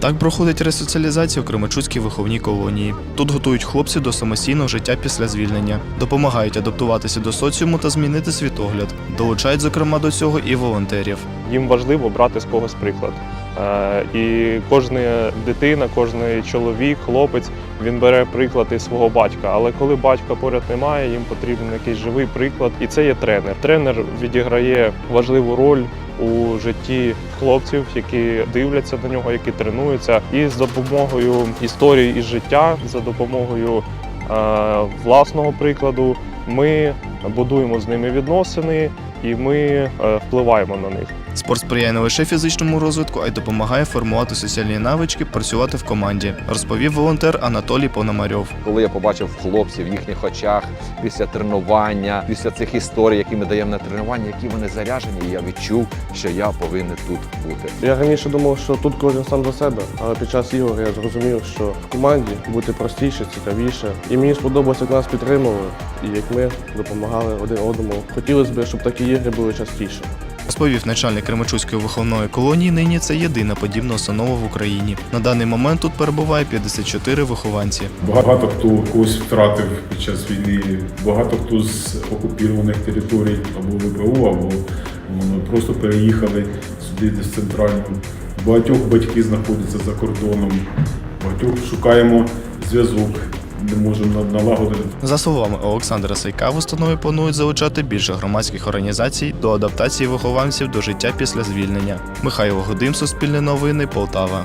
Так проходить ресоціалізація у Кременчуцькій виховній колонії. Тут готують хлопців до самостійного життя після звільнення, допомагають адаптуватися до соціуму та змінити світогляд. Долучають, зокрема, до цього і волонтерів. їм важливо брати з когось приклад. Е, І кожна дитина, кожен чоловік, хлопець він бере приклад із свого батька. Але коли батька поряд немає, їм потрібен якийсь живий приклад, і це є тренер. Тренер відіграє важливу роль у житті хлопців, які дивляться на нього, які тренуються, і з допомогою історії із життя, за допомогою е, власного прикладу, ми будуємо з ними відносини і ми е, впливаємо на них. Спорт сприяє не лише фізичному розвитку, а й допомагає формувати соціальні навички, працювати в команді, розповів волонтер Анатолій Пономарьов. Коли я побачив хлопців в їхніх очах після тренування, після цих історій, які ми даємо на тренування, які вони заряжені, я відчув, що я повинен тут бути. Я раніше думав, що тут кожен сам за себе, але під час ігор я зрозумів, що в команді бути простіше, цікавіше. І мені сподобалося, як нас підтримували і як ми допомагали один одному. Хотілося б, щоб такі ігри були частіше. Розповів начальник Кременчуцької виховної колонії. Нині це єдина подібна установа в Україні. На даний момент тут перебуває 54 вихованці. Багато хто когось втратив під час війни, багато хто з окупованих територій або ВПО, або ну, просто переїхали сюди десь центрально. Багатьох батьки знаходяться за кордоном, багатьох шукаємо зв'язок, не можемо на- налагодити. За словами Олександра Сайка, в установі планують залучати більше громадських організацій до адаптації вихованців до життя після звільнення. Михайло Годим, Суспільне новини, Полтава.